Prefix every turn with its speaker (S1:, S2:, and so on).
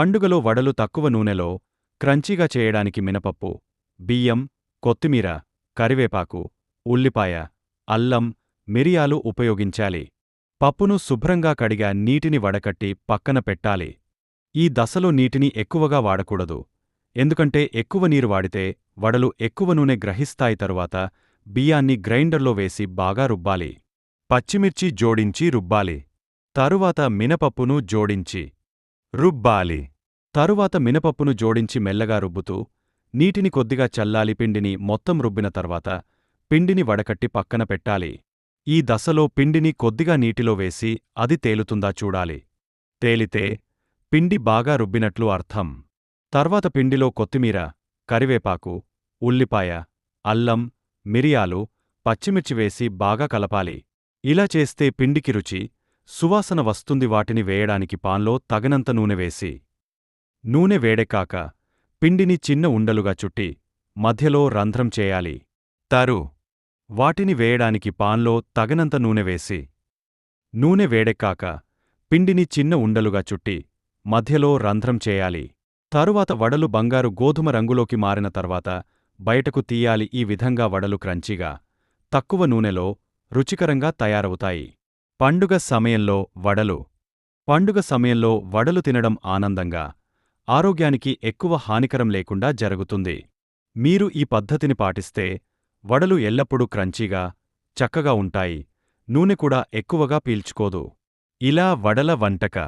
S1: పండుగలో వడలు తక్కువ నూనెలో క్రంచీగా చేయడానికి మినపప్పు బియ్యం కొత్తిమీర కరివేపాకు ఉల్లిపాయ అల్లం మిరియాలు ఉపయోగించాలి. పప్పును శుభ్రంగా కడిగా నీటిని వడకట్టి పక్కన పెట్టాలి. ఈ దశలో నీటిని ఎక్కువగా వాడకూడదు. ఎందుకంటే ఎక్కువ నీరు వాడితే వడలు ఎక్కువ నూనె గ్రహిస్తాయి తరువాత బియ్యాన్ని గ్రైండర్లో వేసి బాగా రుబ్బాలి. పచ్చిమిర్చి జోడించి రుబ్బాలి. తరువాత మినపప్పును జోడించి రుబ్బాలి. తరువాత మినపప్పును జోడించి మెల్లగా రుబ్బుతూ నీటిని కొద్దిగా చల్లాలి పిండిని మొత్తం రుబ్బిన తర్వాత పిండిని వడకట్టి పక్కన పెట్టాలి. ఈ దశలో పిండిని కొద్దిగా నీటిలో వేసి అది తేలుతుందా చూడాలి. తేలితే పిండి బాగా రుబ్బినట్లు అర్థం. తర్వాత పిండిలో కొత్తిమీర కరివేపాకు ఉల్లిపాయ అల్లం మిరియాలు పచ్చిమిర్చి వేసి బాగా కలపాలి. ఇలా చేస్తే పిండికి రుచి సువాసన వస్తుంది వాటిని వేయడానికి పాన్లో తగినంత నూనె వేసి. నూనె వేడెక్కాక పిండిని చిన్న ఉండలుగా చుట్టి మధ్యలో రంధ్రం చేయాలి. తరు. వాటిని వేయడానికి పాన్లో తగనంత నూనె వేసి నూనె వేడెక్కాక పిండిని చిన్న ఉండలుగా చుట్టి మధ్యలో రంధ్రం చేయాలి. తరువాత వడలు బంగారు గోధుమ రంగులోకి మారిన తర్వాత బయటకు తీయాలి. ఈ విధంగా వడలు క్రంచిగా తక్కువ నూనెలో రుచికరంగా తయారవుతాయి. పండుగ సమయంలో వడలు. పండుగ సమయంలో వడలు తినడం ఆనందంగా ఆరోగ్యానికి ఎక్కువ హానికరం లేకుండా జరుగుతుంది. మీరు ఈ పద్ధతిని పాటిస్తే వడలు ఎల్లప్పుడూ క్రంచీగా చక్కగా ఉంటాయి. నూనె కూడా ఎక్కువగా పీల్చుకోదు. ఇలా వడల వంటక